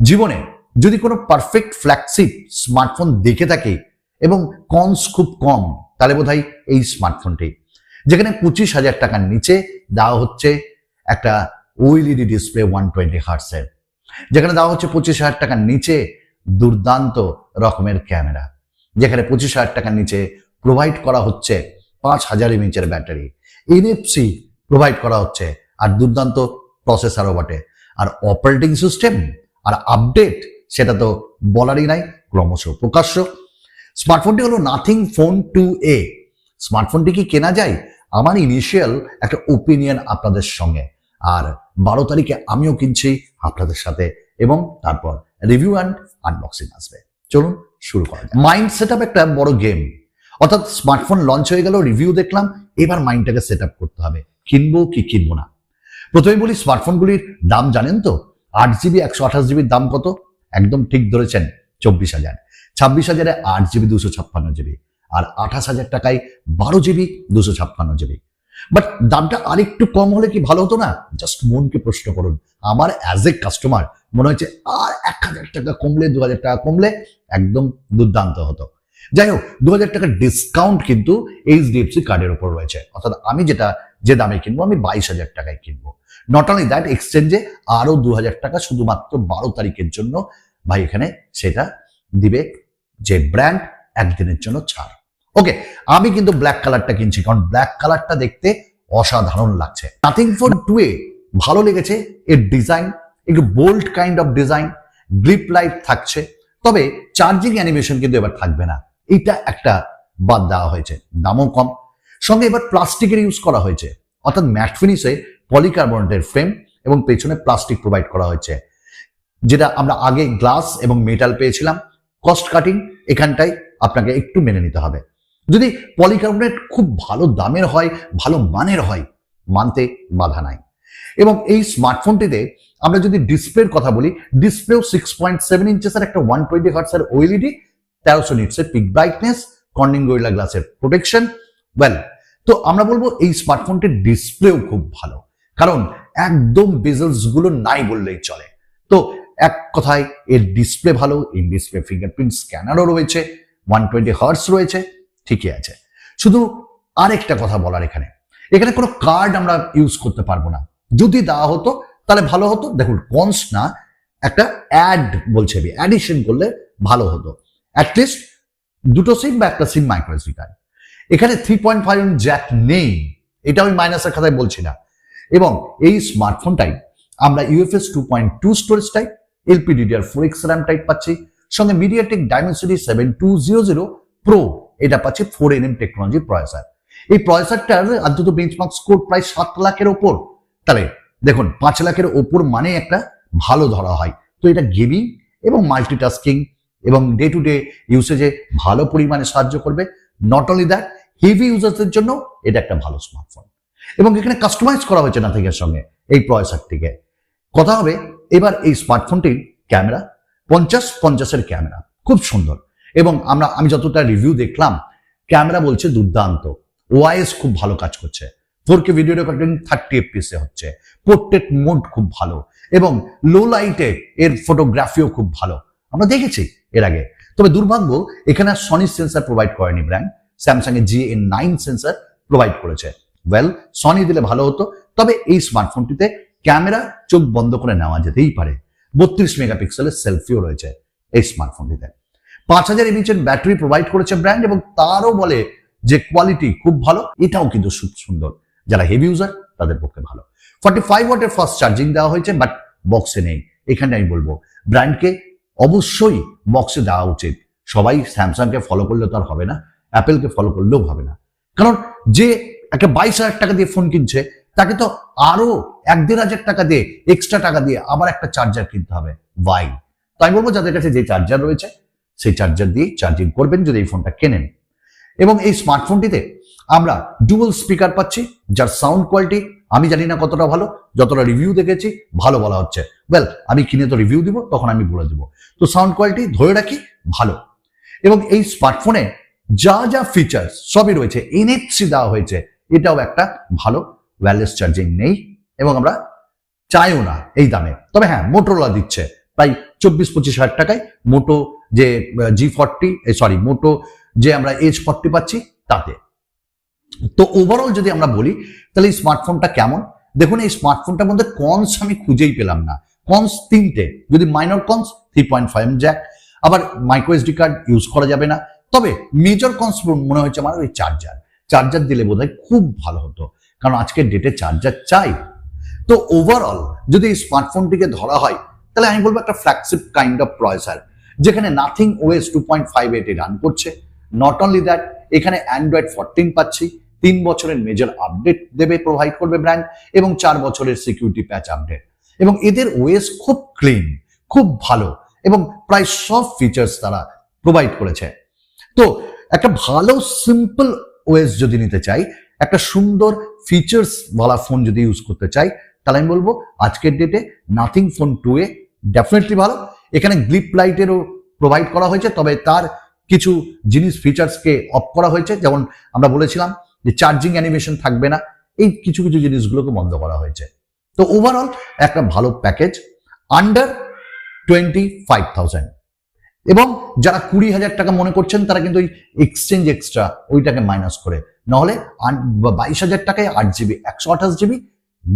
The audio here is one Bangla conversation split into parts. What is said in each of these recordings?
জীবনে যদি কোনো পারফেক্ট ফ্ল্যাগশিপ স্মার্টফোন দেখে থাকি এবং কনস খুব কম, তাহলে বোধ এই স্মার্টফোনটি যেখানে পঁচিশ হাজার টাকার নিচে দেওয়া হচ্ছে একটা ওইলিডি ডিসপ্লে ওয়ান টোয়েন্টি হার্টসের যেখানে দেওয়া হচ্ছে পঁচিশ হাজার টাকার নিচে দুর্দান্ত রকমের ক্যামেরা। যেখানে পঁচিশ হাজার টাকার নিচে প্রোভাইড করা হচ্ছে পাঁচ হাজার এমএচের ব্যাটারি। এনএফসি প্রোভাইড করা হচ্ছে আর দুর্দান্ত প্রসেসরও বটে। আর অপারেটিং সিস্টেম আর আপডেট সেটা তো বলারই নাই, ক্রমশ প্রকাশ্য। স্মার্টফোনটি হলো নাথিং ফোন টু এ স্মার্টফোনটি কি কেনা যায়? আমার ইনিশিয়াল একটা ওপিনিয়ন আপনাদের সঙ্গে। আর বারো তারিখে আমিও কিনছি আপনাদের সাথে এবং তারপর রিভিউ অ্যান্ড আনবক্সিং আসবে। চলুন শুরু করা যায় মাইন্ড সেট একটা বড় গেম অর্থাৎ স্মার্টফোন লঞ্চ হয়ে গেল রিভিউ দেখলাম, এবার মাইন্ডটাকে সেট করতে হবে। কিনবো কি কিনবো না? প্রথমে বলি স্মার্টফোনগুলির দাম জানেন তো? আট জিবি, একশো আঠাশ জিবির দাম কত? একদম ঠিক ধরেছেন, চব্বিশ হাজার। ছাব্বিশ হাজারে আট জিবি, দুশো ছাপ্পান্ন জিবি। আর আঠাশ হাজার টাকায় বারো জিবি, দুশো ছাপ্পান্ন জিবি। বাট দামটা আরেকটু কম হলে কি ভালো হতো না? জাস্ট মনকে প্রশ্ন করুন। আমার অ্যাজ এ কাস্টমার মনে হচ্ছে আর এক হাজার টাকা কমলে, দু হাজার টাকা কমলে একদম দুর্দান্ত হতো। যাই হোক, দু হাজার টাকার ডিসকাউন্ট কিন্তু এইচডিএফসি কার্ডের উপর রয়েছে। অর্থাৎ আমি যেটা, যে দামে কিনবো, আমি বাইশ হাজার টাকায় কিনবো। নট অনলি দ্যাট এক্সচেঞ্জে আরও দু হাজার টাকা শুধুমাত্র বারো তারিখের জন্য ভাই এখানে সেটা দিবে যে ব্র্যান্ড একদিনের জন্য ছাড়। ওকে আমি কিন্তু ব্ল্যাক কালারটা কিনছি, কারণ ব্ল্যাক কালারটা দেখতে অসাধারণ লাগছে। নাথিং ফর টু এ ভালো লেগেছে এর ডিজাইন একটু bold kind of design grip light থাকছে। তবে চার্জিং অ্যানিমেশন কিন্তু এবার থাকবে না। এটা একটা বাদ দেওয়া হয়েছে, দামও কম। সঙ্গে এবার প্লাস্টিকের ইউজ করা হয়েছে। অর্থাৎ ম্যাট ফিনিশে পলিকার্বনেটের ফ্রেম এবং পেছনে প্লাস্টিক প্রোভাইড করা হয়েছে, যেটা আমরা আগে গ্লাস এবং মেটাল পেয়েছিলাম। কস্ট কাটিং এখানটাই আপনাকে একটু মেনে নিতে হবে। যদি পলিকার্বনেট খুব ভালো দামের হয়, ভালো মানের হয়, মানতে বাধা নাই। এবং এই স্মার্টফোনটিতে আমরা যদি ডিসপ্লের কথা বলি, ডিসপ্লেও সিক্স পয়েন্ট সেভেন ইঞ্চেসের একটা ওয়ান টোয়েন্টি হার্টসের ওএলইডি তেরোশো নিটসের পিক ব্রাইটনেস কর্নিং গোরিলা গ্লাসের প্রোটেকশন ওয়েল তো আমরা বলব এই স্মার্টফোনটির ডিসপ্লেও খুব ভালো। কারণ একদম বেজলসগুলো নাই বললেই চলে। তো এক কথায় এর ডিসপ্লে ভালো ইন ডিসপ্লে ফিঙ্গারপ্রিন্ট স্ক্যানারও রয়েছে ওয়ান টোয়েন্টি হার্টস রয়েছে, ঠিকই আছে। শুধু আরেকটা কথা বলার এখানে এখানে কোনো কার্ড আমরা ইউজ করতে পারব না। যদি দেওয়া হতো, তাহলে ভালো হতো। দেখুন কনস না, একটা অ্যাড বলছে অ্যাডিশন করলে ভালো হতো। অ্যাটলিস্ট দুটো সিম বা একটা সিম মাইক্রো কার্ড এখানে থ্রি পয়েন্ট ফাইভ জ্যাক নেই। এটা আমি মাইনাসের খাতায় বলছি না। এবং এই স্মার্টফোন স্মার্টফোনটাই আমরা UFS two point two storage type LPDDR four X RAM type পাচ্ছি, সঙ্গে MediaTek Dimensity seven two zero zero pro এটা পাচ্ছি four N M technology processor এই প্রসেসরটার অন্তত বেঞ্চমার্ক স্কোর প্রায় সাত লাখের ওপর। তাহলে দেখুন, পাঁচ লাখের ওপর মানে একটা ভালো ধরা হয়। তো এটা গেমিং এবং মাল্টিটাস্কিং এবং ডে টু ডে ইউসেজে ভালো পরিমাণে সাহায্য করবে। নট অনলি দ্যাট হেভি ইউজার্সদের জন্য এটা একটা ভালো স্মার্টফোন এবং এখানে কাস্টমাইজ করা হয়েছে নাথিংয়ের সঙ্গে এই প্রসেসরটিকে কথা হবে, এবার এই স্মার্টফোনটির ক্যামেরা, পঞ্চাশ পঞ্চাশের ক্যামেরা, খুব সুন্দর। এবং আমরা, আমি যতটা রিভিউ দেখলাম, ক্যামেরা বলছে দুর্দান্ত। ওআইএস খুব ভালো কাজ করছে। Four K video recording thirty এফপিসে হচ্ছে। পোর্ট্রেট মোড খুব ভালো। এবং লো লাইটে এর ফটোগ্রাফিও খুব ভালো। আমরা দেখেছি এর আগে। তবে দুর্ভাগ্য, এখানে সনি সেন্সার প্রোভাইড করেনি ব্র্যান্ড স্যামসাং এর G A nine sensor provide করেছে। ওয়েল সনি দিলে ভালো হতো, তবে এই স্মার্টফোনটিতে ক্যামেরা চোখ বন্ধ করে নেওয়া যেতেই পারে। বত্রিশ মেগাপিক্সেলের সেলফিও রয়েছে এই স্মার্টফোনটিতে পাঁচ হাজার এমএচের ব্যাটারি প্রোভাইড করেছে ব্র্যান্ড এবং তারও বলে যে কোয়ালিটি খুব ভালো, এটাও কিন্তু সুন্দর। যারা হেভি ইউজার তাদের পক্ষে ভালো। ফর্টি ফাইভ ওয়াটের ফাস্ট চার্জিং দেওয়া হয়েছে বাট বক্সে নেই। এখানে আমি বলব ব্র্যান্ডকে অবশ্যই বক্সে দেওয়া উচিত। সবাই স্যামসাংকে ফলো করলে তো আর হবে না অ্যাপেলকে ফলো করলেও হবে না। কারণ যে একটা বাইশ হাজার টাকা দিয়ে ফোন কিনছে, তাকে তো আরও এক দেড় হাজার টাকা দিয়ে এক্সট্রা টাকা দিয়ে আবার একটা চার্জার কিনতে হবে। ওয়াই তো আমি বলব, যাদের কাছে যে চার্জার রয়েছে, সেই চার্জার দিয়ে চার্জিং করবেন যদি এই ফোনটা কেনেন। এবং এই স্মার্টফোনটিতে আমরা ডুয়াল স্পিকার পাচ্ছি, যার সাউন্ড কোয়ালিটি আমি জানি না কতটা ভালো, যতটা রিভিউ দেখেছি, ভালো বলা হচ্ছে। ওয়েল আমি কিনে তো রিভিউ দিব, তখন আমি বলে দিব। তো সাউন্ড কোয়ালিটি ধরে রাখি, ভালো। এবং এই স্মার্টফোনে যা যা ফিচার্স সবই রয়েছে এনএফসি দেওয়া হয়েছে এটাও একটা ভালো ওয়্যারলেস চার্জিং নেই এবং আমরা চাইও না এই দামে। তবে হ্যাঁ মোটরোলা দিচ্ছে প্রায় চব্বিশ পঁচিশ হাজার টাকায়। মোটো যে জি ফর্টি সরি মোটো যে আমরা এইচ ফর্টি পাচ্ছি তাতে। তো ওভারঅল যদি আমরা বলি, তাহলে এই স্মার্টফোনটা কেমন? দেখুন, এই স্মার্টফোনটার মধ্যে কনস আমি খুঁজেই পেলাম না। কনস তিনটে। যদি minor cons three point five jack আবার মাইক্রো এসডি কার্ড ইউজ করা যাবে না। তবে মেজর কনস মনে হচ্ছে আমার ওই চার্জার চার্জার দিলে বোধহয় খুব ভালো হতো। কারণ আজকের ডেটে চার্জার চাই। তো ওভারঅল যদি এই স্মার্টফোনটিকে ধরা হয়, তাহলে আমি বলব একটা ফ্ল্যাগশিপ কাইন্ড অফ প্রসেসর যেখানে Nothing OS two point five এইটে রান করছে। নট অনলি দ্যাট এখানে অ্যান্ড্রয়েড ফোরটিন পাচ্ছি। তিন বছরের মেজর আপডেট দেবে প্রোভাইড করবে ব্র্যান্ড এবং চার বছরের সিকিউরিটি প্যাচ আপডেট এবং এদের ওএস খুব ক্লিন খুব ভালো, এবং প্রায় সব ফিচার্স তারা প্রোভাইড করেছে। তো একটা ভালো সিম্পল ওএস যদি নিতে চাই, একটা সুন্দর ফিচার্স ওয়ালা ফোন যদি ইউজ করতে চাই, তাহলে আমি বলব আজকের ডেটে Nothing phone two A definitely ভালো। এখানে গ্লিপ লাইটেরও প্রোভাইড করা হয়েছে, তবে তার কিছু জিনিস ফিচার্সকে অফ করা হয়েছে। যেমন আমরা বলেছিলাম যে চার্জিং অ্যানিমেশন থাকবে না, এই কিছু কিছু জিনিসগুলোকে বন্ধ করা হয়েছে। তো ওভারঅল একটা ভালো package under twenty five thousand এবং যারা কুড়ি হাজার টাকা মনে করছেন, তারা কিন্তু ওই এক্সচেঞ্জ এক্সট্রা ওইটাকে মাইনাস করে। নাহলে বাইশ হাজার টাকায় আট জিবি একশো আঠাশ জিবি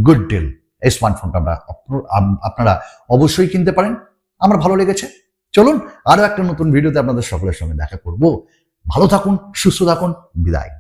গুড ডিল এই স্মার্টফোনটা আমরা আপনারা অবশ্যই কিনতে পারেন। আমার ভালো লেগেছে। চলুন, আরও একটা নতুন ভিডিওতে আপনাদের সকলের সঙ্গে দেখা করব। ভালো থাকুন, সুস্থ থাকুন, বিদায়।